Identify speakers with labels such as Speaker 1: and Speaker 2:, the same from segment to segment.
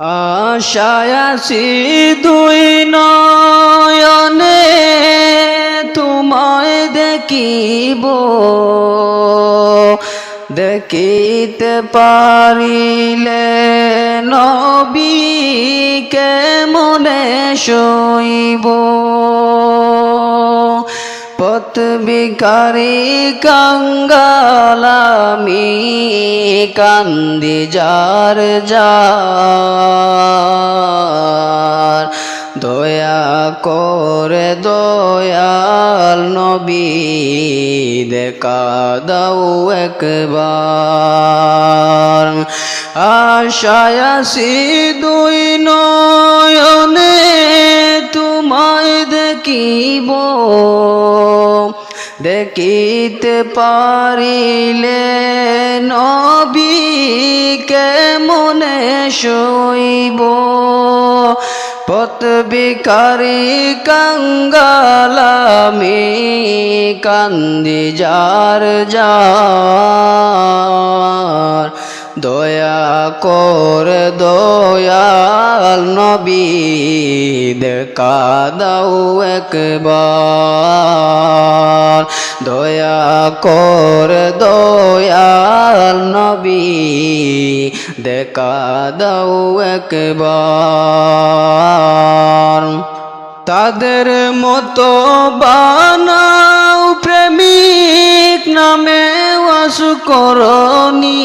Speaker 1: আশায়াসি দুই নয়নে তোমায় দেখিব দেখিতে পারিলে নবীকে মনে শৈব পথ বিকারি কাঙ্গালামি কান্দি যার যার। দয়া করে দয়াল নবী, দেখা দাও একবার। আশায়াসি দুই নয়নে তোমায় দেখিব। দেখিতে পারিলে নবী কেমনে শৈব পতবিকারি কঙ্গালামি কান্দি যার যার। দয়া কর, দয়াল নবী দেখা একবার। দয়া কর, দয়াল নবী দেখা একবার। তাদের মতো বানাও প্রেমিক নামে করনি।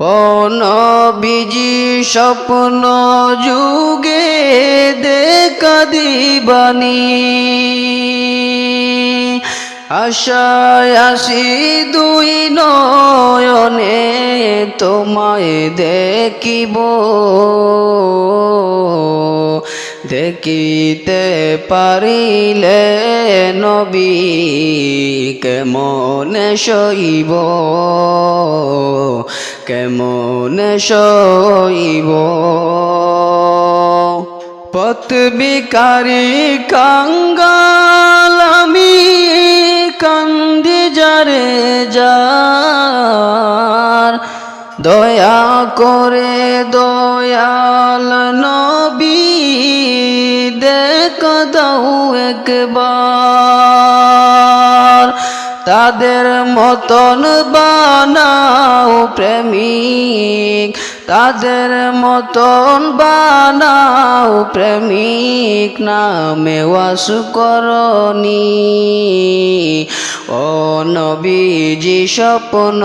Speaker 1: ও নবীজি, স্বপ্ন যুগে দেখা দিবানি। আশায় আসি দুই নয়নে তোমায় দেখিব। দেখিতে পারিলে নবী কেমন সইব। কেমন সইব? পথ বিকারি কাঙ্গালামি কান্দি যারে যার। দয়া করে দয়াল দেখ দাও একবার। তাদের মতন বানাও প্রেমিক। তাদের মতন বানাও প্রেমিক, নামে ওয়াসু করনি। ও নবীজি, স্বপ্ন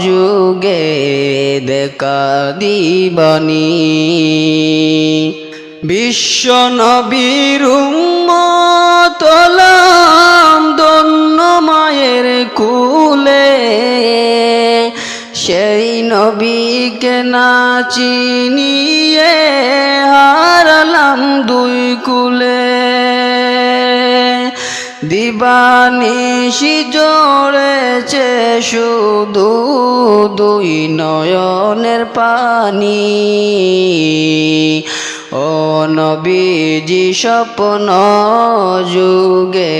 Speaker 1: যুগে দেখা দিবানি। বিশ্ব নবীর উম্মতলাম দন্য মায়ের কুলে। সেই নবীকে না চিনিয়ে হারালাম দুই কুলে। দিবানিশি জড়েছে শুধু দুই নয়নের পানি। ও নবীজি স্বপ্ন যুগে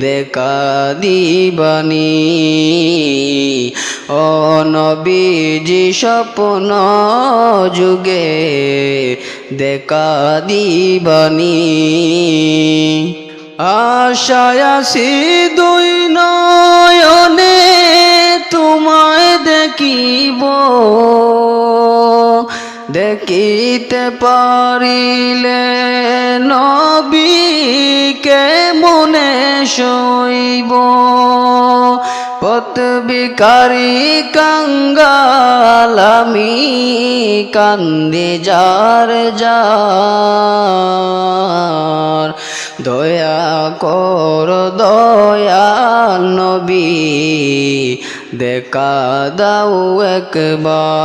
Speaker 1: দেখা দিবানি। ও নবীজি স্বপ্ন যুগে দেখা দিবানি। আশায়াসি দুই নয়নে তোমায় দেখিব। দেখিতে পারিলে নবী মনে শৈব পথ বিকারি কাঙ্গালামি কান্দি যার যার। দয়া কর দয়াল নবী দেখা দাও একবার।